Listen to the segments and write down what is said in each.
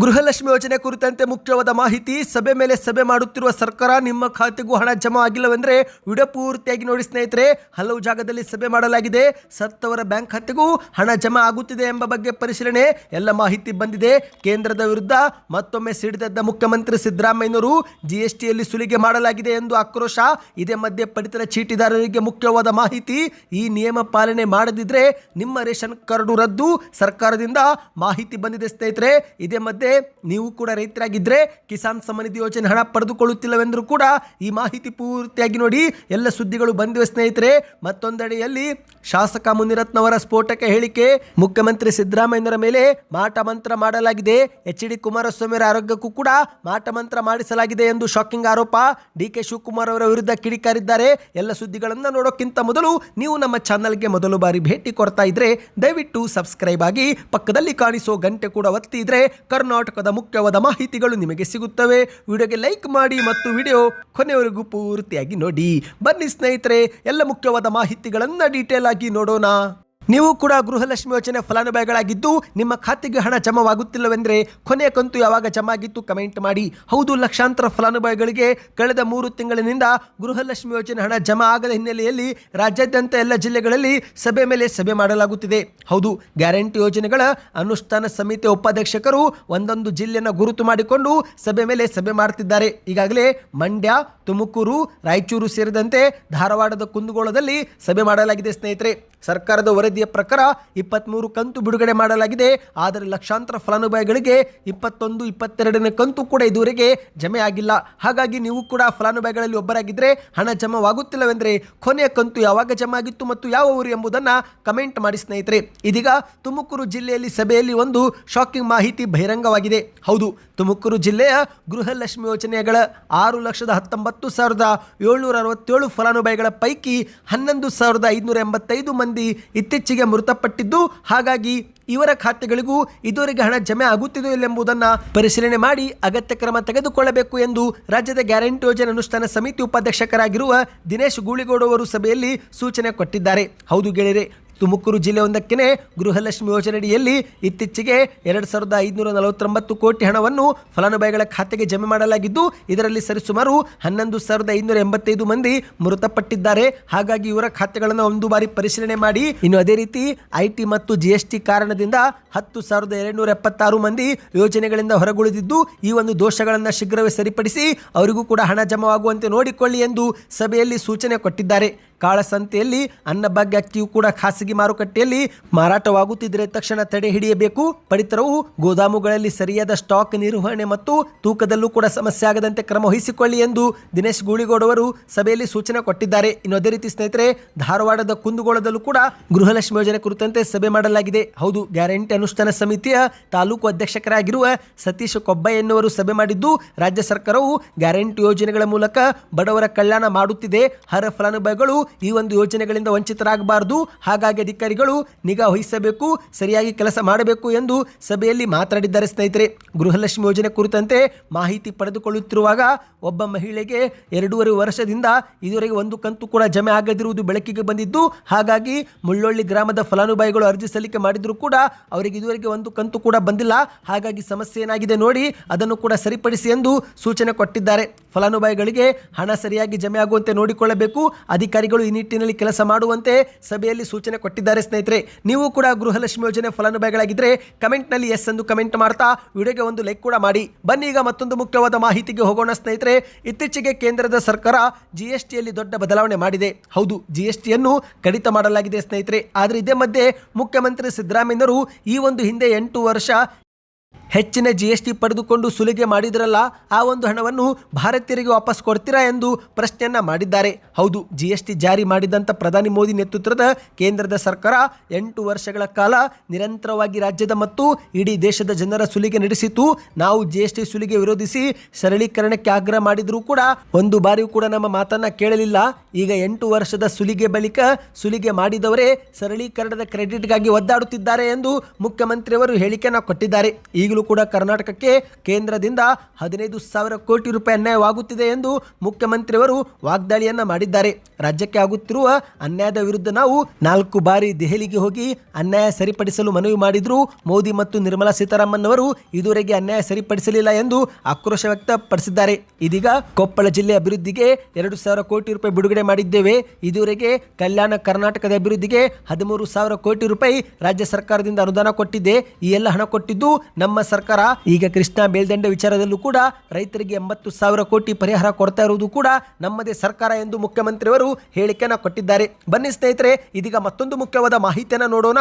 ಗೃಹಲಕ್ಷ್ಮಿ ಯೋಜನೆ ಕುರಿತಂತೆ ಮುಖ್ಯವಾದ ಮಾಹಿತಿ, ಸಭೆ ಮೇಲೆ ಸಭೆ ಮಾಡುತ್ತಿರುವ ಸರ್ಕಾರ ನಿಮ್ಮ ಖಾತೆಗೂ ಹಣ ಜಮಾ ಆಗಿಲ್ಲವೆಂದರೆ ವಿಡಿಯೋ ಪೂರ್ತಿಯಾಗಿ ನೋಡಿ ಸ್ನೇಹಿತರೆ, ಹಲವು ಜಾಗದಲ್ಲಿ ಸಭೆ ಮಾಡಲಾಗಿದೆ. ಸತ್ತವರ ಬ್ಯಾಂಕ್ ಖಾತೆಗೂ ಹಣ ಜಮಾ ಆಗುತ್ತಿದೆ ಎಂಬ ಬಗ್ಗೆ ಪರಿಶೀಲನೆ, ಎಲ್ಲ ಮಾಹಿತಿ ಬಂದಿದೆ. ಕೇಂದ್ರದ ವಿರುದ್ಧ ಮತ್ತೊಮ್ಮೆ ಸಿಡಿದದ್ದ ಮುಖ್ಯಮಂತ್ರಿ ಸಿದ್ದರಾಮಯ್ಯನವರು ಜಿಎಸ್ಟಿಯಲ್ಲಿ ಸುಲಿಗೆ ಮಾಡಲಾಗಿದೆ ಎಂದು ಆಕ್ರೋಶ. ಇದೇ ಮಧ್ಯೆ ಪಡಿತರ ಚೀಟಿದಾರರಿಗೆ ಮುಖ್ಯವಾದ ಮಾಹಿತಿ, ಈ ನಿಯಮ ಪಾಲನೆ ಮಾಡದಿದ್ರೆ ನಿಮ್ಮ ರೇಷನ್ ಕಾರ್ಡು ರದ್ದು. ಸರ್ಕಾರದಿಂದ ಮಾಹಿತಿ ಬಂದಿದೆ ಸ್ನೇಹಿತರೆ. ಇದೇ ಮಧ್ಯೆ ನೀವು ಕೂಡ ರೈತರಾಗಿದ್ದರೆ ಕಿಸಾನ್ ಸಮನಿಧಿ ಯೋಜನೆ ಹಣ ಪಡೆದುಕೊಳ್ಳುತ್ತಿಲ್ಲವೆಂದರೂ ಕೂಡ ಈ ಮಾಹಿತಿ ಪೂರ್ತಿಯಾಗಿ ನೋಡಿ ಎಲ್ಲ ಸುದ್ದಿಗಳು ಬಂದಿವೆ ಸ್ನೇಹಿತರೆ. ಮತ್ತೊಂದೆಡೆಯಲ್ಲಿ ಶಾಸಕ ಮುನಿರತ್ನವರ ಸ್ಫೋಟಕ ಹೇಳಿಕೆ, ಮುಖ್ಯಮಂತ್ರಿ ಸಿದ್ದರಾಮಯ್ಯನವರ ಮೇಲೆ ಮಾಟ ಮಂತ್ರ ಮಾಡಲಾಗಿದೆ. ಎಚ್ ಡಿ ಕುಮಾರಸ್ವಾಮಿಯವರ ಆರೋಗ್ಯಕ್ಕೂ ಕೂಡ ಮಾಟ ಮಂತ್ರ ಮಾಡಿಸಲಾಗಿದೆ ಎಂದು ಶಾಕಿಂಗ್ ಆರೋಪ. ಡಿ ಕೆ ಶಿವಕುಮಾರ್ ಅವರ ವಿರುದ್ಧ ಕಿಡಿಕಾರಿದ್ದಾರೆ. ಎಲ್ಲ ಸುದ್ದಿಗಳನ್ನು ನೋಡೋಕ್ಕಿಂತ ಮೊದಲು ನೀವು ನಮ್ಮ ಚಾನಲ್ಗೆ ಮೊದಲು ಬಾರಿ ಭೇಟಿ ಕೊಡ್ತಾ ಇದ್ರೆ ದಯವಿಟ್ಟು ಸಬ್ಸ್ಕ್ರೈಬ್ ಆಗಿ ಪಕ್ಕದಲ್ಲಿ ಕಾಣಿಸೋ ಗಂಟೆ ಕೂಡ ಒತ್ತಿ ಇದ್ರೆ ಕರ್ನಾಟಕದ ಮುಖ್ಯವಾದ ಮಾಹಿತಿಗಳು ನಿಮಗೆ ಸಿಗುತ್ತವೆ. ವಿಡಿಯೋಗೆ ಲೈಕ್ ಮಾಡಿ ಮತ್ತು ವಿಡಿಯೋ ಕೊನೆಯವರೆಗೂ ಪೂರ್ತಿಯಾಗಿ ನೋಡಿ. ಬನ್ನಿ ಸ್ನೇಹಿತರೆ, ಎಲ್ಲ ಮುಖ್ಯವಾದ ಮಾಹಿತಿಗಳನ್ನು ಡೀಟೇಲ್ ಆಗಿ ನೋಡೋಣ. ನೀವು ಕೂಡ ಗೃಹಲಕ್ಷ್ಮಿ ಯೋಜನೆ ಫಲಾನುಭವಿಗಳಾಗಿದ್ದು ನಿಮ್ಮ ಖಾತೆಗೆ ಹಣ ಜಮಾವಾಗುತ್ತಿಲ್ಲವೆಂದರೆ ಕೊನೆಯ ಕಂತು ಯಾವಾಗ ಜಮಾ ಆಗಿತ್ತು ಕಮೆಂಟ್ ಮಾಡಿ. ಹೌದು, ಲಕ್ಷಾಂತರ ಫಲಾನುಭವಿಗಳಿಗೆ ಕಳೆದ ಮೂರು ತಿಂಗಳಿನಿಂದ ಗೃಹಲಕ್ಷ್ಮಿ ಯೋಜನೆ ಹಣ ಜಮಾ ಆಗದ ಹಿನ್ನೆಲೆಯಲ್ಲಿ ರಾಜ್ಯಾದ್ಯಂತ ಎಲ್ಲ ಜಿಲ್ಲೆಗಳಲ್ಲಿ ಸಭೆ ಮೇಲೆ ಸಭೆ ಮಾಡಲಾಗುತ್ತಿದೆ. ಹೌದು, ಗ್ಯಾರಂಟಿ ಯೋಜನೆಗಳ ಅನುಷ್ಠಾನ ಸಮಿತಿ ಉಪಾಧ್ಯಕ್ಷಕರು ಒಂದೊಂದು ಜಿಲ್ಲೆಯನ್ನು ಗುರುತು ಮಾಡಿಕೊಂಡು ಸಭೆ ಮೇಲೆ ಸಭೆ ಮಾಡುತ್ತಿದ್ದಾರೆ ಈಗಾಗಲೇ ಮಂಡ್ಯ, ತುಮಕೂರು, ರಾಯಚೂರು ಸೇರಿದಂತೆ ಧಾರವಾಡದ ಕುಂದಗೋಳದಲ್ಲಿ ಸಭೆ ಮಾಡಲಾಗಿದೆ ಸ್ನೇಹಿತರೆ. ಸರ್ಕಾರದ ವರದಿಯ ಪ್ರಕಾರ ಇಪ್ಪತ್ತ್ಮೂರು ಕಂತು ಬಿಡುಗಡೆ ಮಾಡಲಾಗಿದೆ. ಆದರೆ ಲಕ್ಷಾಂತರ ಫಲಾನುಭವಿಗಳಿಗೆ ಇಪ್ಪತ್ತೊಂದು, ಇಪ್ಪತ್ತೆರಡನೇ ಕಂತು ಕೂಡ ಇದುವರೆಗೆ ಜಮೆ ಆಗಿಲ್ಲ ಹಾಗಾಗಿ ನೀವು ಕೂಡ ಫಲಾನುಭವಿಗಳಲ್ಲಿ ಒಬ್ಬರಾಗಿದ್ದರೆ ಹಣ ಜಮಾವಾಗುತ್ತಿಲ್ಲವೆಂದರೆ ಕೊನೆಯ ಕಂತು ಯಾವಾಗ ಜಮಾ ಆಗಿತ್ತು ಮತ್ತು ಯಾವ ಊರು ಎಂಬುದನ್ನು ಕಮೆಂಟ್ ಮಾಡಿ ಸ್ನೇಹಿತರೆ. ಇದೀಗ ತುಮಕೂರು ಜಿಲ್ಲೆಯಲ್ಲಿ ಸಭೆಯಲ್ಲಿ ಒಂದು ಶಾಕಿಂಗ್ ಮಾಹಿತಿ ಬಹಿರಂಗವಾಗಿದೆ. ಹೌದು ತುಮಕೂರು ಜಿಲ್ಲೆಯ ಗೃಹಲಕ್ಷ್ಮಿ ಯೋಜನೆಗಳ ಆರು ಲಕ್ಷದ ಹತ್ತೊಂಬತ್ತು ಸಾವಿರದ ಏಳ್ನೂರ ಅರವತ್ತೇಳು ಫಲಾನುಭವಿಗಳ ಪೈಕಿ ಹನ್ನೊಂದು ಸಾವಿರದ ಐದುನೂರ ಎಂಬತ್ತೈದು ಮಂದಿ ಇತ್ತೀಚೆಗೆ ಮೃತಪಟ್ಟಿದ್ದು, ಹಾಗಾಗಿ ಇವರ ಖಾತೆಗಳಿಗೂ ಇದುವರೆಗೆ ಹಣ ಜಮೆ ಆಗುತ್ತಿದೆಯೋ ಎಂಬುದನ್ನು ಪರಿಶೀಲನೆ ಮಾಡಿ ಅಗತ್ಯ ಕ್ರಮ ತೆಗೆದುಕೊಳ್ಳಬೇಕು ಎಂದು ರಾಜ್ಯದ ಗ್ಯಾರಂಟಿ ಯೋಜನೆ ಅನುಷ್ಠಾನ ಸಮಿತಿ ಉಪಾಧ್ಯಕ್ಷಕರಾಗಿರುವ ದಿನೇಶ್ ಗೂಳಿಗೌಡ ಅವರು ಸಭೆಯಲ್ಲಿ ಸೂಚನೆ ಕೊಟ್ಟಿದ್ದಾರೆ. ಹೌದು ಗೆಳೆಯರೆ ತುಮಕೂರು ಜಿಲ್ಲೆಯೊಂದಕ್ಕೆ ಗೃಹಲಕ್ಷ್ಮಿ ಯೋಜನೆಯಡಿಯಲ್ಲಿ ಇತ್ತೀಚೆಗೆ ಎರಡು ಸಾವಿರದ ಐದುನೂರ ನಲವತ್ತೊಂಬತ್ತು ಕೋಟಿ ಹಣವನ್ನು ಫಲಾನುಭವಿಗಳ ಖಾತೆಗೆ ಜಮೆ ಮಾಡಲಾಗಿದ್ದು, ಇದರಲ್ಲಿ ಸರಿಸುಮಾರು ಹನ್ನೊಂದು ಸಾವಿರದ ಐನೂರ ಎಂಬತ್ತೈದು ಮಂದಿ ಮೃತಪಟ್ಟಿದ್ದಾರೆ. ಹಾಗಾಗಿ ಇವರ ಖಾತೆಗಳನ್ನು ಒಂದು ಬಾರಿ ಪರಿಶೀಲನೆ ಮಾಡಿ. ಇನ್ನು ಅದೇ ರೀತಿ ಐಟಿ ಮತ್ತು ಜಿಎಸ್ಟಿ ಕಾರಣದಿಂದ ಹತ್ತು ಸಾವಿರದ ಎರಡುನೂರ ಎಪ್ಪತ್ತಾರು ಮಂದಿ ಯೋಜನೆಗಳಿಂದ ಹೊರಗುಳಿದಿದ್ದು, ಈ ಒಂದು ದೋಷಗಳನ್ನು ಶೀಘ್ರವೇ ಸರಿಪಡಿಸಿ ಅವರಿಗೂ ಕೂಡ ಹಣ ಜಮಾವಾಗುವಂತೆ ನೋಡಿಕೊಳ್ಳಿ ಎಂದು ಸಭೆಯಲ್ಲಿ ಸೂಚನೆ ಕೊಟ್ಟಿದ್ದಾರೆ. ಕಾಳಸಂತೆಯಲ್ಲಿ ಅನ್ನಭಾಗ್ಯ ಅಕ್ಕಿಯು ಕೂಡ ಖಾಸಗಿ ಮಾರುಕಟ್ಟೆಯಲ್ಲಿ ಮಾರಾಟವಾಗುತ್ತಿದ್ದರೆ ತಕ್ಷಣ ತಡೆ ಹಿಡಿಯಬೇಕು. ಪಡಿತರವು ಗೋದಾಮುಗಳಲ್ಲಿ ಸರಿಯಾದ ಸ್ಟಾಕ್ ನಿರ್ವಹಣೆ ಮತ್ತು ತೂಕದಲ್ಲೂ ಕೂಡ ಸಮಸ್ಯೆ ಆಗದಂತೆ ಕ್ರಮ ವಹಿಸಿಕೊಳ್ಳಿ ಎಂದು ದಿನೇಶ್ ಗೂಳಿಗೌಡ ಅವರು ಸಭೆಯಲ್ಲಿ ಸೂಚನೆ ಕೊಟ್ಟಿದ್ದಾರೆ. ಇನ್ನು ಅದೇ ರೀತಿ ಸ್ನೇಹಿತರೆ, ಧಾರವಾಡದ ಕುಂದಗೋಳದಲ್ಲೂ ಕೂಡ ಗೃಹಲಕ್ಷ್ಮಿ ಯೋಜನೆ ಕುರಿತಂತೆ ಸಭೆ ಮಾಡಲಾಗಿದೆ. ಹೌದು, ಗ್ಯಾರಂಟಿ ಅನುಷ್ಠಾನ ಸಮಿತಿಯ ತಾಲೂಕು ಅಧ್ಯಕ್ಷರಾಗಿರುವ ಸತೀಶ್ ಎನ್ನುವರು ಸಭೆ ಮಾಡಿದ್ದು, ರಾಜ್ಯ ಸರ್ಕಾರವು ಗ್ಯಾರಂಟಿ ಯೋಜನೆಗಳ ಮೂಲಕ ಬಡವರ ಕಲ್ಯಾಣ ಮಾಡುತ್ತಿದೆ. ಹರ ಫಲಾನುಭವಿಗಳು ಈ ಒಂದು ಯೋಜನೆಗಳಿಂದ ವಂಚಿತರಾಗಬಾರದು. ಹಾಗಾಗಿ ಅಧಿಕಾರಿಗಳು ನಿಗಾ ವಹಿಸಬೇಕು, ಸರಿಯಾಗಿ ಕೆಲಸ ಮಾಡಬೇಕು ಎಂದು ಸಭೆಯಲ್ಲಿ ಮಾತನಾಡಿದ್ದಾರೆ ಸ್ನೇಹಿತರೆ. ಗೃಹಲಕ್ಷ್ಮಿ ಯೋಜನೆ ಕುರಿತಂತೆ ಮಾಹಿತಿ ಪಡೆದುಕೊಳ್ಳುತ್ತಿರುವಾಗ ಒಬ್ಬ ಮಹಿಳೆಗೆ ಎರಡೂವರೆ ವರ್ಷದಿಂದ ಇದುವರೆಗೆ ಒಂದು ಕಂತು ಕೂಡ ಜಮೆ ಆಗದಿರುವುದು ಬೆಳಕಿಗೆ ಬಂದಿದ್ದು, ಹಾಗಾಗಿ ಮುಳ್ಳೊಳ್ಳಿ ಗ್ರಾಮದ ಫಲಾನುಭವಿಗಳು ಅರ್ಜಿ ಸಲ್ಲಿಕೆ ಮಾಡಿದರೂ ಕೂಡ ಅವರಿಗೆ ಇದುವರೆಗೆ ಒಂದು ಕಂತು ಕೂಡ ಬಂದಿಲ್ಲ. ಹಾಗಾಗಿ ಸಮಸ್ಯೆ ಏನಾಗಿದೆ ನೋಡಿ, ಅದನ್ನು ಕೂಡ ಸರಿಪಡಿಸಿ ಎಂದು ಸೂಚನೆ ಕೊಟ್ಟಿದ್ದಾರೆ. ಫಲಾನುಭವಿಗಳಿಗೆ ಹಣ ಸರಿಯಾಗಿ ಜಮೆ ಆಗುವಂತೆ ನೋಡಿಕೊಳ್ಳಬೇಕು. ಅಧಿಕಾರಿಗಳು ಈ ನಿಟ್ಟಿನಲ್ಲಿ ಕೆಲಸ ಮಾಡುವಂತೆ ಸಭೆಯಲ್ಲಿ ಸೂಚನೆ ಕೊಟ್ಟಿದ್ದಾರೆ ಸ್ನೇಹಿತರೆ. ನೀವು ಕೂಡ ಗೃಹಲಕ್ಷ್ಮಿ ಯೋಜನೆ ಫಲಾನುಭವಿಗಳಾಗಿದ್ದರೆ ಕಮೆಂಟ್ನಲ್ಲಿ ಎಸ್ ಎಂದು ಕಮೆಂಟ್ ಮಾಡ್ತಾ ವಿಡಿಯೋಗೆ ಒಂದು ಲೈಕ್ ಕೂಡ ಮಾಡಿ. ಬನ್ನಿ ಈಗ ಮತ್ತೊಂದು ಮುಖ್ಯವಾದ ಮಾಹಿತಿಗೆ ಹೋಗೋಣ ಸ್ನೇಹಿತರೆ. ಇತ್ತೀಚೆಗೆ ಕೇಂದ್ರದ ಸರ್ಕಾರ ಜಿ ಎಸ್ ಟಿಯಲ್ಲಿ ದೊಡ್ಡ ಬದಲಾವಣೆ ಮಾಡಿದೆ. ಹೌದು ಜಿ ಎಸ್ ಟಿಯನ್ನು ಕಡಿತ ಮಾಡಲಾಗಿದೆ ಸ್ನೇಹಿತರೆ. ಆದರೆ ಇದೇ ಮಧ್ಯೆ ಮುಖ್ಯಮಂತ್ರಿ ಸಿದ್ದರಾಮಯ್ಯನವರು ಈ ಒಂದು ಹಿಂದೆ ಎಂಟು ವರ್ಷ ಹೆಚ್ಚಿನ ಜಿ ಎಸ್ ಟಿ ಪಡೆದುಕೊಂಡು ಸುಲಿಗೆ ಮಾಡಿದ್ರಲ್ಲ, ಆ ಒಂದು ಹಣವನ್ನು ಭಾರತೀಯರಿಗೆ ವಾಪಸ್ ಕೊಡ್ತೀರಾ ಎಂದು ಪ್ರಶ್ನೆಯನ್ನ ಮಾಡಿದ್ದಾರೆ. ಹೌದು ಜಿ ಎಸ್ ಟಿ ಜಾರಿ ಮಾಡಿದಂಥ ಪ್ರಧಾನಿ ಮೋದಿ ನೇತೃತ್ವದ ಕೇಂದ್ರದ ಸರ್ಕಾರ ಎಂಟು ವರ್ಷಗಳ ಕಾಲ ನಿರಂತರವಾಗಿ ರಾಜ್ಯದ ಮತ್ತು ಇಡೀ ದೇಶದ ಜನರ ಸುಲಿಗೆ ನಡೆಸಿತು. ನಾವು ಜಿ ಎಸ್ ಸುಲಿಗೆ ವಿರೋಧಿಸಿ ಸರಳೀಕರಣಕ್ಕೆ ಆಗ್ರಹ ಮಾಡಿದರೂ ಕೂಡ ಒಂದು ಬಾರಿಯೂ ಕೂಡ ನಮ್ಮ ಮಾತನ್ನ ಕೇಳಲಿಲ್ಲ. ಈಗ ಎಂಟು ವರ್ಷದ ಸುಲಿಗೆ ಬಳಿಕ ಸುಲಿಗೆ ಮಾಡಿದವರೇ ಸರಳೀಕರಣದ ಕ್ರೆಡಿಟ್ಗಾಗಿ ಒದ್ದಾಡುತ್ತಿದ್ದಾರೆ ಎಂದು ಮುಖ್ಯಮಂತ್ರಿಯವರು ಹೇಳಿಕೆಯನ್ನು ಕೊಟ್ಟಿದ್ದಾರೆ. ಈಗಲೂ ಕೂಡ ಕರ್ನಾಟಕಕ್ಕೆ ಕೇಂದ್ರದಿಂದ ಹದಿನೈದು ಸಾವಿರ ಕೋಟಿ ರೂಪಾಯಿ ಅನ್ಯಾಯವಾಗುತ್ತಿದೆ ಎಂದು ಮುಖ್ಯಮಂತ್ರಿಯವರು ವಾಗ್ದಾಳಿಯನ್ನು ಮಾಡಿದ್ದಾರೆ. ರಾಜ್ಯಕ್ಕೆ ಆಗುತ್ತಿರುವ ಅನ್ಯಾಯದ ವಿರುದ್ಧ ನಾವು ನಾಲ್ಕು ಬಾರಿ ದೆಹಲಿಗೆ ಹೋಗಿ ಅನ್ಯಾಯ ಸರಿಪಡಿಸಲು ಮನವಿ ಮಾಡಿದ್ರು ಮೋದಿ ಮತ್ತು ನಿರ್ಮಲಾ ಸೀತಾರಾಮನ್ ಅವರು ಇದುವರೆಗೆ ಅನ್ಯಾಯ ಸರಿಪಡಿಸಲಿಲ್ಲ ಎಂದು ಆಕ್ರೋಶ ವ್ಯಕ್ತಪಡಿಸಿದ್ದಾರೆ. ಇದೀಗ ಕೊಪ್ಪಳ ಜಿಲ್ಲೆ ಅಭಿವೃದ್ಧಿಗೆ ಎರಡು ಸಾವಿರ ಕೋಟಿ ರೂಪಾಯಿ ಬಿಡುಗಡೆ ಮಾಡಿದ್ದೇವೆ. ಇದುವರೆಗೆ ಕಲ್ಯಾಣ ಕರ್ನಾಟಕದ ಅಭಿವೃದ್ಧಿಗೆ ಹದಿಮೂರು ಸಾವಿರ ಕೋಟಿ ರೂಪಾಯಿ ರಾಜ್ಯ ಸರ್ಕಾರದಿಂದ ಅನುದಾನ ಕೊಟ್ಟಿದೆ. ಈ ಎಲ್ಲ ಹಣ ಕೊಟ್ಟಿದ್ದು ನಮ್ಮ ಸರ್ಕಾರ. ಈಗ ಕೃಷ್ಣಾ ಮೇಲ್ದಂಡೆ ವಿಚಾರದಲ್ಲೂ ಕೂಡ ರೈತರಿಗೆ ಎಂಬತ್ತು ಸಾವಿರ ಕೋಟಿ ಪರಿಹಾರ ಕೊಡ್ತಾ ಇರುವುದು ಕೂಡ ನಮ್ಮದೇ ಸರ್ಕಾರ ಎಂದು ಮುಖ್ಯಮಂತ್ರಿಯವರು ಹೇಳಿಕೆಯನ್ನು ಕೊಟ್ಟಿದ್ದಾರೆ. ಬನ್ನಿ ಸ್ನೇಹಿತರೆ, ಇದೀಗ ಮತ್ತೊಂದು ಮುಖ್ಯವಾದ ಮಾಹಿತಿಯನ್ನ ನೋಡೋಣ.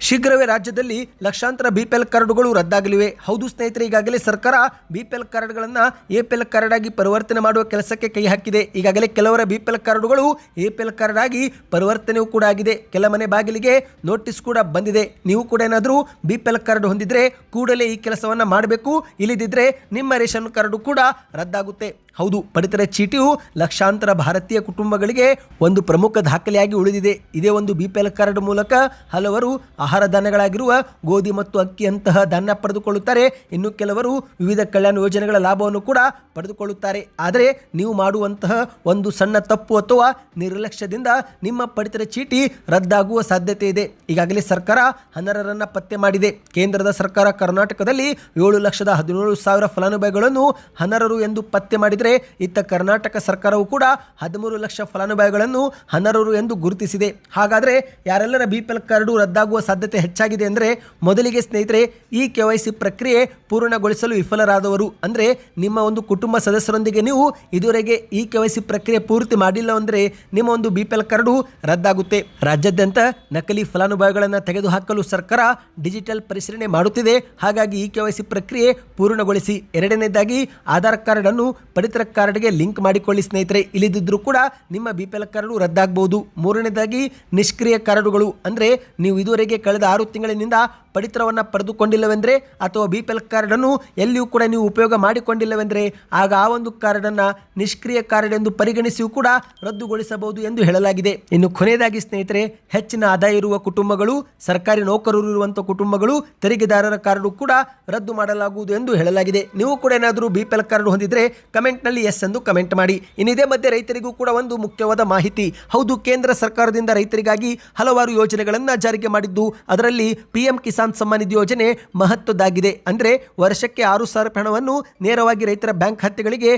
ಶೀಘ್ರವೇ ರಾಜ್ಯದಲ್ಲಿ ಲಕ್ಷಾಂತರ ಬಿಪಿಎಲ್ ಕಾರ್ಡುಗಳು ರದ್ದಾಗಲಿವೆ. ಹೌದು ಸ್ನೇಹಿತರೆ, ಈಗಾಗಲೇ ಸರ್ಕಾರ ಬಿಪಿಎಲ್ ಕಾರ್ಡ್ಗಳನ್ನು ಎಪಿಎಲ್ ಕಾರ್ಡ್ ಆಗಿ ಪರಿವರ್ತನೆ ಮಾಡುವ ಕೆಲಸಕ್ಕೆ ಕೈ ಹಾಕಿದೆ. ಈಗಾಗಲೇ ಕೆಲವರ ಬಿಪಿಎಲ್ ಕಾರ್ಡುಗಳು ಎಪಿಎಲ್ ಕಾರ್ಡ್ ಆಗಿ ಪರಿವರ್ತನೆಯೂ ಕೂಡ ಆಗಿದೆ. ಕೆಲ ಮನೆ ಬಾಗಿಲಿಗೆ ನೋಟಿಸ್ ಕೂಡ ಬಂದಿದೆ. ನೀವು ಕೂಡ ಏನಾದರೂ ಬಿಪಿಎಲ್ ಕಾರ್ಡ್ ಹೊಂದಿದ್ರೆ ಕೂಡಲೇ ಈ ಕೆಲಸವನ್ನು ಮಾಡಬೇಕು. ಇಲ್ಲದಿದ್ದರೆ ನಿಮ್ಮ ರೇಷನ್ ಕಾರ್ಡು ಕೂಡ ರದ್ದಾಗುತ್ತೆ. ಹೌದು, ಪಡಿತರ ಚೀಟಿಯು ಲಕ್ಷಾಂತರ ಭಾರತೀಯ ಕುಟುಂಬಗಳಿಗೆ ಒಂದು ಪ್ರಮುಖ ದಾಖಲೆಯಾಗಿ ಉಳಿದಿದೆ. ಇದೇ ಒಂದು ಬಿ ಪಿ ಎಲ್ ಕಾರ್ಡ್ ಮೂಲಕ ಹಲವರು ಆಹಾರ ಧಾನ್ಯಗಳಾಗಿರುವ ಗೋಧಿ ಮತ್ತು ಅಕ್ಕಿಯಂತಹ ಧಾನ್ಯ ಪಡೆದುಕೊಳ್ಳುತ್ತಾರೆ. ಇನ್ನು ಕೆಲವರು ವಿವಿಧ ಕಲ್ಯಾಣ ಯೋಜನೆಗಳ ಲಾಭವನ್ನು ಕೂಡ ಪಡೆದುಕೊಳ್ಳುತ್ತಾರೆ. ಆದರೆ ನೀವು ಮಾಡುವಂತಹ ಒಂದು ಸಣ್ಣ ತಪ್ಪು ಅಥವಾ ನಿರ್ಲಕ್ಷ್ಯದಿಂದ ನಿಮ್ಮ ಪಡಿತರ ಚೀಟಿ ರದ್ದಾಗುವ ಸಾಧ್ಯತೆ ಇದೆ. ಈಗಾಗಲೇ ಸರ್ಕಾರ ಹನ್ನೆರಡರನ್ನು ಪತ್ತೆ ಮಾಡಿದೆ. ಕೇಂದ್ರದ ಸರ್ಕಾರ ಕರ್ನಾಟಕದಲ್ಲಿ ಏಳು ಲಕ್ಷದ ಹದಿನೇಳು ಸಾವಿರ ಫಲಾನುಭವಿಗಳನ್ನು ಹನರರು ಎಂದು ಪತ್ತೆ ಮಾಡಿದರೆ, ಇತ್ತ ಕರ್ನಾಟಕ ಸರ್ಕಾರವು ಕೂಡ ಹದಿಮೂರು ಲಕ್ಷ ಫಲಾನುಭವಿಗಳನ್ನು ಹನರರು ಎಂದು ಗುರುತಿಸಿದೆ. ಹಾಗಾದರೆ ಯಾರೆಲ್ಲರ ಬಿ ಪಿ ಕಾರ್ಡು ರದ್ದಾಗುವ ಸಾಧ್ಯತೆ ಹೆಚ್ಚಾಗಿದೆ ಅಂದರೆ ಮೊದಲಿಗೆ ಸ್ನೇಹಿತರೆ ಈ ಕೆ ವೈ ಸಿ ಪ್ರಕ್ರಿಯೆ ಪೂರ್ಣಗೊಳಿಸಲು ವಿಫಲರಾದವರು ಅಂದರೆ ನಿಮ್ಮ ಒಂದು ಕುಟುಂಬ ಸದಸ್ಯರೊಂದಿಗೆ ನೀವು ಇದುವರೆಗೆ ಈ ಕೆ ವೈ ಸಿ ಪ್ರಕ್ರಿಯೆ ಪೂರ್ತಿ ಮಾಡಿಲ್ಲ ಅಂದರೆ ನಿಮ್ಮ ಒಂದು ಬಿ ಪಿ ಎಲ್ ಕಾರ್ಡು ರದ್ದಾಗುತ್ತೆ. ರಾಜ್ಯಾದ್ಯಂತ ನಕಲಿ ಫಲಾನುಭವಿಗಳನ್ನು ತೆಗೆದುಹಾಕಲು ಸರ್ಕಾರ ಡಿಜಿಟಲ್ ಪರಿಶೀಲನೆ ಮಾಡುತ್ತಿದೆ. ಹಾಗಾಗಿ ಈ ಕೆ ವೈ ಸಿ ಪ್ರಕ್ರಿಯೆ ಪೂರ್ಣಗೊಳಿಸಿ. ಎರಡನೇದಾಗಿ ಆಧಾರ್ ಕಾರ್ಡನ್ನು ಪಡಿತರ ಕಾರ್ಡ್ಗೆ ಲಿಂಕ್ ಮಾಡಿಕೊಳ್ಳಿ ಸ್ನೇಹಿತರೆ. ಇಲ್ಲಿದ್ದರೂ ಕೂಡ ನಿಮ್ಮ ಬಿ ಪಿ ಎಲ್ ಕಾರ್ಡು ರದ್ದಾಗಬಹುದು ಮೂರನೇದಾಗಿ ನಿಷ್ಕ್ರಿಯ ಕಾರ್ಡುಗಳು ಅಂದರೆ ನೀವು ಇದುವರೆಗೆ ಕಳೆದ ಆರು ತಿಂಗಳಿನಿಂದ ಪಡಿತರವನ್ನು ಪಡೆದುಕೊಂಡಿಲ್ಲವೆಂದರೆ ಅಥವಾ ಬಿ ಪಿ ಎಲ್ ಕಾರ್ಡನ್ನು ಎಲ್ಲಿಯೂ ಕೂಡ ನೀವು ಉಪಯೋಗ ಮಾಡಿಕೊಂಡಿಲ್ಲವೆಂದರೆ, ಆಗ ಆ ಒಂದು ಕಾರ್ಡನ್ನು ನಿಷ್ಕ್ರಿಯ ಕಾರ್ಡ್ ಎಂದು ಪರಿಗಣಿಸಿಯೂ ಕೂಡ ರದ್ದುಗೊಳಿಸಬಹುದು ಎಂದು ಹೇಳಲಾಗಿದೆ. ಇನ್ನು ಕೊನೆಯದಾಗಿ ಸ್ನೇಹಿತರೆ, ಹೆಚ್ಚಿನ ಆದಾಯ ಇರುವ ಕುಟುಂಬಗಳು, ಸರ್ಕಾರಿ ನೌಕರರು ಇರುವಂಥ ಕುಟುಂಬಗಳು, ತೆರಿಗೆದಾರರ ಕಾರ್ಡು ಕೂಡ ರದ್ದು ಮಾಡಲಾಗುವುದು ಎಂದು ಹೇಳಲಾಗಿದೆ. ನೀವು ಕೂಡ ಏನಾದರೂ ಬಿ ಪಿ ಎಲ್ ಕಾರ್ಡ್ ಹೊಂದಿದ್ರೆ ಕಮೆಂಟ್ನಲ್ಲಿ ಎಸ್ ಎಂದು ಕಮೆಂಟ್ ಮಾಡಿ. ಇನ್ನಿದೇ ಮಧ್ಯೆ ರೈತರಿಗೂ ಕೂಡ ಒಂದು ಮುಖ್ಯವಾದ ಮಾಹಿತಿ. ಹೌದು, ಕೇಂದ್ರ ಸರ್ಕಾರದಿಂದ ರೈತರಿಗಾಗಿ ಹಲವಾರು ಯೋಜನೆಗಳನ್ನು ಜಾರಿಗೆ ಮಾಡಿದ್ದು ಅದರಲ್ಲಿ ಪಿಎಂ ಕಿಸಾನ್ ಸಮ್ಮಾನ್ ನಿಧಿ ಯೋಜನೆ ಮಹತ್ವದ್ದಾಗಿದೆ. ಅಂದರೆ ವರ್ಷಕ್ಕೆ ಆರು ಸಾವಿರ ಹಣವನ್ನು ನೇರವಾಗಿ ರೈತರ ಬ್ಯಾಂಕ್ ಖಾತೆಗಳಿಗೆ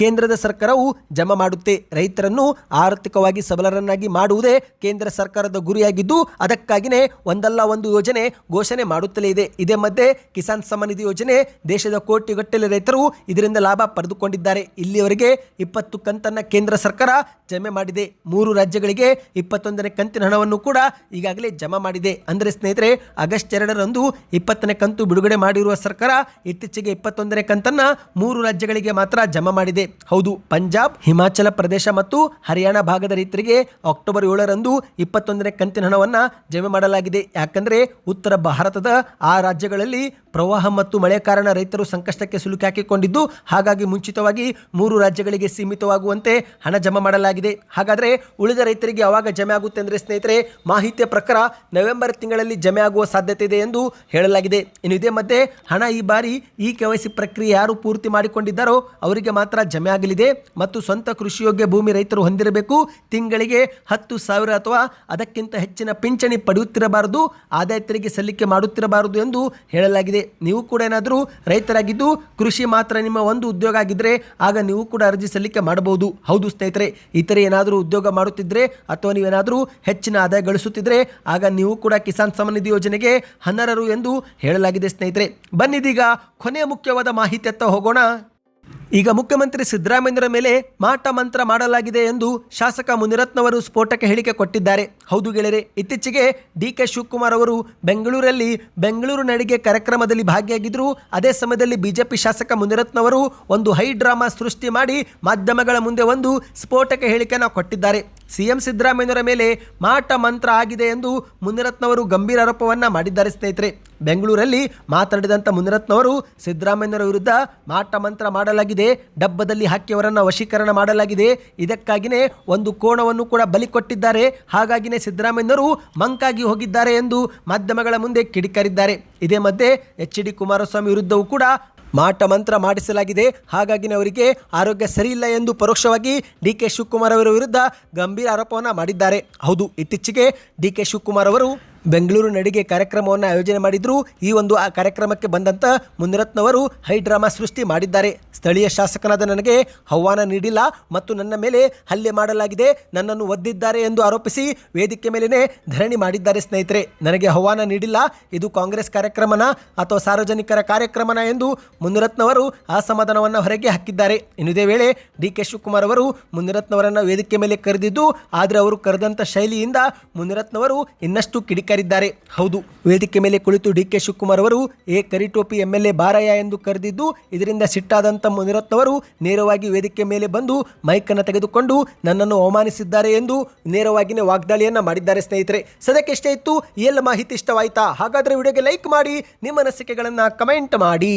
ಕೇಂದ್ರದ ಸರ್ಕಾರವು ಜಮಾ ಮಾಡುತ್ತೆ. ರೈತರನ್ನು ಆರ್ಥಿಕವಾಗಿ ಸಬಲರನ್ನಾಗಿ ಮಾಡುವುದೇ ಕೇಂದ್ರ ಸರ್ಕಾರದ ಗುರಿಯಾಗಿದ್ದು ಅದಕ್ಕಾಗಿಯೇ ಒಂದಲ್ಲ ಒಂದು ಯೋಜನೆ ಘೋಷಣೆ ಮಾಡುತ್ತಲೇ ಇದೆ. ಇದೇ ಮಧ್ಯೆ ಕಿಸಾನ್ ನಿಧಿ ಯೋಜನೆ ದೇಶದ ಕೋಟಿಗಟ್ಟಲೆ ರೈತರು ಇದರಿಂದ ಲಾಭ ಪಡೆದುಕೊಂಡಿದ್ದಾರೆ. ಇಲ್ಲಿಯವರೆಗೆ ಇಪ್ಪತ್ತು ಕಂತನ್ನ ಕೇಂದ್ರ ಸರ್ಕಾರ ಜಮೆ ಮಾಡಿದೆ. ಮೂರು ರಾಜ್ಯಗಳಿಗೆ ಇಪ್ಪತ್ತೊಂದನೇ ಕಂತಿನ ಹಣವನ್ನು ಕೂಡ ಈಗಾಗಲೇ ಜಮಾ ಮಾಡಿದೆ. ಅಂದರೆ ಸ್ನೇಹಿತರೆ, ಆಗಸ್ಟ್ ಎರಡರಂದು ಇಪ್ಪತ್ತನೇ ಕಂತು ಬಿಡುಗಡೆ ಮಾಡಿರುವ ಸರ್ಕಾರ ಇತ್ತೀಚೆಗೆ ಇಪ್ಪತ್ತೊಂದನೇ ಕಂತನ್ನ ಮೂರು ರಾಜ್ಯಗಳಿಗೆ ಮಾತ್ರ ಜಮಾ ಮಾಡಿದೆ. ಹೌದು, ಪಂಜಾಬ್, ಹಿಮಾಚಲ ಪ್ರದೇಶ ಮತ್ತು ಹರಿಯಾಣ ಭಾಗದ ರೈತರಿಗೆ ಅಕ್ಟೋಬರ್ ಏಳರಂದು ಇಪ್ಪತ್ತೊಂದನೇ ಕಂತಿನ ಹಣವನ್ನು ಜಮೆ ಮಾಡಲಾಗಿದೆ. ಯಾಕಂದ್ರೆ ಉತ್ತರ ಭಾರತದ ಆ ರಾಜ್ಯಗಳಲ್ಲಿ ಪ್ರವಾಹ ಮತ್ತು ಮಳೆ ಕಾರಣ ರೈತರು ಸಂಕಷ್ಟಕ್ಕೆ ಸಿಲುಕಿ ಹಾಕಿಕೊಂಡಿದ್ದು, ಹಾಗಾಗಿ ಮುಂಚಿತವಾಗಿ ಮೂರು ರಾಜ್ಯಗಳಿಗೆ ಸೀಮಿತವಾಗುವಂತೆ ಹಣ ಜಮಾ ಮಾಡಲಾಗಿದೆ. ಹಾಗಾದರೆ ಉಳಿದ ರೈತರಿಗೆ ಯಾವಾಗ ಜಮೆ ಆಗುತ್ತೆ ಅಂದರೆ ಸ್ನೇಹಿತರೆ, ಮಾಹಿತಿಯ ಪ್ರಕಾರ ನವೆಂಬರ್ ತಿಂಗಳಲ್ಲಿ ಜಮೆ ಆಗುವ ಸಾಧ್ಯತೆ ಇದೆ ಎಂದು ಹೇಳಲಾಗಿದೆ. ಇನ್ನು ಇದೇ ಮಧ್ಯೆ ಹಣ ಈ ಬಾರಿ ಈ ಕೆ ಪ್ರಕ್ರಿಯೆ ಯಾರು ಪೂರ್ತಿ ಮಾಡಿಕೊಂಡಿದ್ದಾರೋ, ಅವರಿಗೆ ಮಾತ್ರ ಜಮೆ ಆಗಲಿದೆ ಮತ್ತು ಸ್ವಂತ ಕೃಷಿಯೋಗ್ಯ ಭೂಮಿ ರೈತರು ಹೊಂದಿರಬೇಕು. ತಿಂಗಳಿಗೆ ಹತ್ತು ಸಾವಿರ ಅಥವಾ ಅದಕ್ಕಿಂತ ಹೆಚ್ಚಿನ ಪಿಂಚಣಿ ಪಡೆಯುತ್ತಿರಬಾರದು, ಆದಾಯ ತೆರಿಗೆ ಸಲ್ಲಿಕೆ ಮಾಡುತ್ತಿರಬಾರದು ಎಂದು ಹೇಳಲಾಗಿದೆ. ನೀವು ಕೂಡ ಏನಾದರೂ ರೈತರಾಗಿದ್ದು, ಕೃಷಿ ಮಾತ್ರ ನಿಮ್ಮ ಒಂದು ಉದ್ಯೋಗ ಆಗಿದ್ದರೆ ಆಗ ನೀವು ಕೂಡ ಅರ್ಜಿ ಸಲ್ಲಿಕೆ ಮಾಡಬಹುದು. ಹೌದು ಸ್ನೇಹಿತರೆ, ಇತರೆ ಏನಾದರೂ ಉದ್ಯೋಗ ಮಾಡುತ್ತಿದ್ದರೆ ಅಥವಾ ನೀವೇನಾದರೂ ಹೆಚ್ಚಿನ ಆದಾಯ ಗಳಿಸುತ್ತಿದ್ದರೆ ಆಗ ನೀವು ಕೂಡ ಕಿಸಾನ್ ಸಮ್ಮಾನ್ ನಿಧಿ ಯೋಜನೆಗೆ ಹನ್ನರರು ಎಂದು ಹೇಳಲಾಗಿದೆ ಸ್ನೇಹಿತರೆ. ಬನ್ನಿದೀಗ ಕೊನೆಯ ಮುಖ್ಯವಾದ ಮಾಹಿತಿ ಮಾಹಿತಿಯತ್ತ ಹೋಗೋಣ. ಈಗ ಮುಖ್ಯಮಂತ್ರಿ ಸಿದ್ದರಾಮಯ್ಯರ ಮೇಲೆ ಮಾಟ ಮಂತ್ರ ಮಾಡಲಾಗಿದೆ ಎಂದು ಶಾಸಕ ಮುನಿರತ್ನವರು ಸ್ಫೋಟಕ ಹೇಳಿಕೆ ಕೊಟ್ಟಿದ್ದಾರೆ. ಹೌದು ಗೆಳೆಯರೆ, ಇತ್ತೀಚೆಗೆ ಡಿ ಕೆ ಶಿವಕುಮಾರ್ ಅವರು ಬೆಂಗಳೂರಲ್ಲಿ ಬೆಂಗಳೂರು ನಡಿಗೆ ಕಾರ್ಯಕ್ರಮದಲ್ಲಿ ಭಾಗಿಯಾಗಿದ್ದರು ಅದೇ ಸಮಯದಲ್ಲಿ ಬಿಜೆಪಿ ಶಾಸಕ ಮುನಿರತ್ನವರು ಒಂದು ಹೈ ಡ್ರಾಮಾ ಸೃಷ್ಟಿ ಮಾಡಿ ಮಾಧ್ಯಮಗಳ ಮುಂದೆ ಒಂದು ಸ್ಫೋಟಕ ಹೇಳಿಕೆಯನ್ನು ಕೊಟ್ಟಿದ್ದಾರೆ. ಸಿಎಂ ಸಿದ್ದರಾಮಯ್ಯನವರ ಮೇಲೆ ಮಾಟ ಮಂತ್ರ ಆಗಿದೆ ಎಂದು ಮುನಿರತ್ನವರು ಗಂಭೀರ ಆರೋಪವನ್ನು ಮಾಡಿದ್ದಾರೆ ಸ್ನೇಹಿತರೆ. ಬೆಂಗಳೂರಲ್ಲಿ ಮಾತನಾಡಿದಂಥ ಮುನಿರತ್ನವರು ಸಿದ್ದರಾಮಯ್ಯನವರ ವಿರುದ್ಧ ಮಾಟ ಮಂತ್ರ ಮಾಡಲಾಗಿದೆ, ಡಬ್ಬದಲ್ಲಿ ಹಾಕಿಯವರನ್ನು ವಶೀಕರಣ ಮಾಡಲಾಗಿದೆ. ಇದಕ್ಕಾಗಿಯೇ ಒಂದು ಕೋಣವನ್ನು ಕೂಡ ಬಲಿ ಕೊಟ್ಟಿದ್ದಾರೆ. ಹಾಗಾಗಿನೇ ಸಿದ್ದರಾಮಯ್ಯನವರು ಮಂಕಾಗಿ ಹೋಗಿದ್ದಾರೆ ಎಂದು ಮಾಧ್ಯಮಗಳ ಮುಂದೆ ಕಿಡಿಕಾರಿದ್ದಾರೆ. ಇದೇ ಮಧ್ಯೆ ಎಚ್ ಡಿ ಕುಮಾರಸ್ವಾಮಿ ವಿರುದ್ಧವೂ ಕೂಡ ಮಾಟ ಮಂತ್ರ ಮಾಡಿಸಲಾಗಿದೆ. ಹಾಗಾಗಿ ಅವರಿಗೆ ಆರೋಗ್ಯ ಸರಿಯಿಲ್ಲ ಎಂದು ಪರೋಕ್ಷವಾಗಿ ಡಿ ಕೆ ಶಿವಕುಮಾರ್ ಅವರ ವಿರುದ್ಧ ಗಂಭೀರ ಆರೋಪವನ್ನು ಮಾಡಿದ್ದಾರೆ. ಹೌದು, ಇತ್ತೀಚೆಗೆ ಡಿ ಕೆ ಶಿವಕುಮಾರ್ ಅವರು ಬೆಂಗಳೂರು ನಡಿಗೆ ಕಾರ್ಯಕ್ರಮವನ್ನು ಆಯೋಜನೆ ಮಾಡಿದ್ರು. ಈ ಒಂದು ಆ ಕಾರ್ಯಕ್ರಮಕ್ಕೆ ಬಂದಂತ ಮುನಿರತ್ನವರು ಹೈ ಡ್ರಾಮಾ ಸೃಷ್ಟಿ ಮಾಡಿದ್ದಾರೆ. ಸ್ಥಳೀಯ ಶಾಸಕನಾದ ನನಗೆ ಆಹ್ವಾನ ನೀಡಿಲ್ಲ ಮತ್ತು ನನ್ನ ಮೇಲೆ ಹಲ್ಲೆ ಮಾಡಲಾಗಿದೆ. ನನ್ನನ್ನು ಒದ್ದಿದ್ದಾರೆ ಎಂದು ಆರೋಪಿಸಿ ವೇದಿಕೆ ಮೇಲೇನೆ ಧರಣಿ ಮಾಡಿದ್ದಾರೆ ಸ್ನೇಹಿತರೆ. ನನಗೆ ಆಹ್ವಾನ ನೀಡಿಲ್ಲ. ಇದು ಕಾಂಗ್ರೆಸ್ ಕಾರ್ಯಕ್ರಮನ ಅಥವಾ ಸಾರ್ವಜನಿಕರ ಕಾರ್ಯಕ್ರಮನ ಎಂದು ಮುನಿರತ್ನವರು ಅಸಮಾಧಾನವನ್ನು ಹೊರಗೆ ಹಾಕಿದ್ದಾರೆ. ಇನ್ನು ಇದೇ ವೇಳೆ ಡಿ ಕೆ ಶಿವಕುಮಾರ್ ಅವರು ಮುನಿರತ್ನವರನ್ನು ವೇದಿಕೆ ಮೇಲೆ ಕರೆದಿದ್ದು, ಆದರೆ ಅವರು ಕರೆದಂಥ ಶೈಲಿಯಿಂದ ಮುನಿರತ್ನವರು ಇನ್ನಷ್ಟು ಕಿಡಿಕಾರಿದ್ದಾರೆ ಹೌದು, ವೇದಿಕೆ ಮೇಲೆ ಕುಳಿತು ಡಿ ಕೆ ಶಿವಕುಮಾರ್ ಅವರು ಎ ಕರಿಟೋಪಿ ಎಂ ಎಲ್ ಎ ಬಾರಯ್ಯ ಎಂದು ಕರೆದಿದ್ದು, ಇದರಿಂದ ಸಿಟ್ಟಾದಂಥ ಮುನಿರತ್ನವರು ನೇರವಾಗಿ ವೇದಿಕೆ ಮೇಲೆ ಬಂದು ಮೈಕನ್ನು ತೆಗೆದುಕೊಂಡು ನನ್ನನ್ನು ಅವಮಾನಿಸಿದ್ದಾರೆ ಎಂದು ನೇರವಾಗಿಯೇ ವಾಗ್ದಾಳಿಯನ್ನು ಮಾಡಿದ್ದಾರೆ ಸ್ನೇಹಿತರೆ. ಸದ್ಯಕ್ಕೆ ಇಷ್ಟೇ ಇತ್ತು ಎಲ್ಲ ಮಾಹಿತಿ ಇಷ್ಟವಾಯ್ತಾ? ಹಾಗಾದರೆ ವಿಡಿಯೋಗೆ ಲೈಕ್ ಮಾಡಿ, ನಿಮ್ಮ ಅನಿಸಿಕೆಗಳನ್ನು ಕಮೆಂಟ್ ಮಾಡಿ.